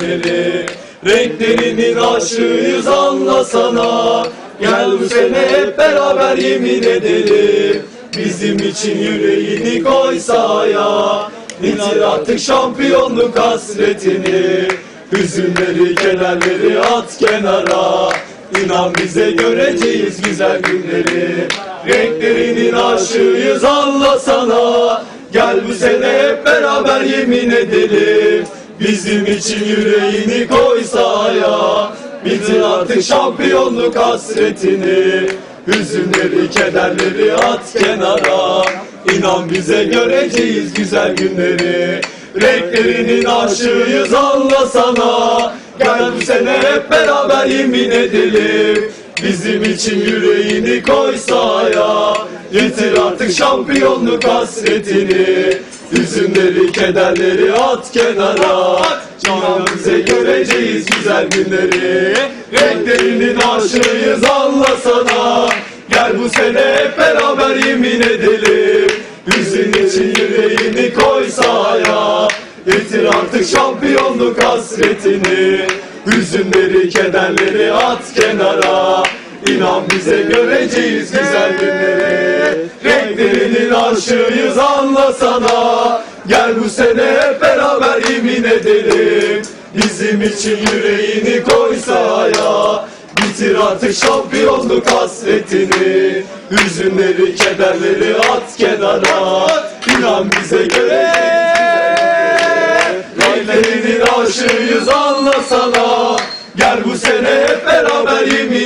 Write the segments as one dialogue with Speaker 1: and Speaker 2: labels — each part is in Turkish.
Speaker 1: günleri Renklerinin aşığıyız anlasana Gel bu sene hep beraber yemin edelim. Bizim için yüreğini koy sahaya Bitir artık şampiyonluk hasretini? Hüzünleri, kederleri at kenara. İnan bize göreceğiz güzel günleri. Renklerinin aşığıyız anlasana Gel bu sene hep beraber yemin edelim Bizim için yüreğini koy sahaya Bitir artık şampiyonluk hasretini. Hüzünleri, kederleri at kenara. İnan bize göreceğiz güzel günleri. Renklerinin aşığıyız anlasana. Gel bu sene hep beraber yemin edelim. Bizim için yüreğini koy sahaya Yitir artık şampiyonluk hasretini Hüzünleri, kederleri at kenara. Bize göreceğiz güzel günleri. Renklerinin aşığıyız anlasana. Gel bu sene hep beraber yemin edelim. Hüzün için yüreğini koy sahaya Getir artık şampiyonluk hasretini. Hüzünleri, kederleri at kenara İnan bize göreceğiz güzel günleri. Renklerinin aşığıyız anlasana Gel bu sene hep beraber yemin edelim. Bizim için yüreğini koy sahaya Bitir artık şampiyonluk hasretini. Hüzünleri, kederleri at kenara. İnan bize göre. Renklerinin aşığıyız anlasana Gel bu sene hep beraber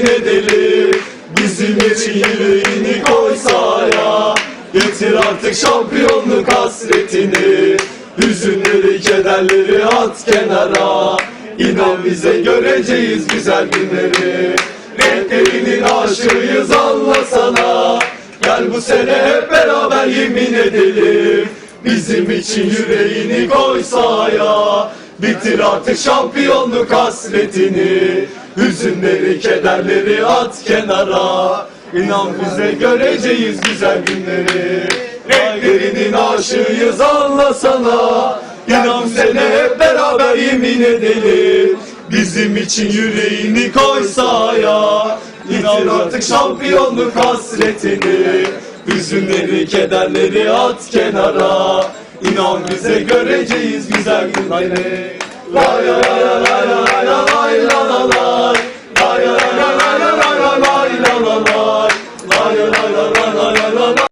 Speaker 1: edelim. Bizim için yüreğini koy sahaya Getir artık şampiyonluk hasretini. Hüzünleri, kederleri at kenara. İnan bize göreceğiz güzel günleri. Renklerinin aşığıyız anlasana. Gel bu sene hep beraber yemin edelim. Bizim için yüreğini koy sahaya Bitir artık şampiyonluk hasretini Hüzünleri, kederleri at kenara İnan bize göreceğiz güzel günleri Renklerinin aşığıyız anlasana İnan sene hep beraber yemin edelim Bizim için yüreğini koy sahaya İnan artık şampiyonluk hasretini Hüzünleri, kederleri at kenara İnan bize göreceğiz güzel günleri Lay lay lay lay lay lay lay lay lay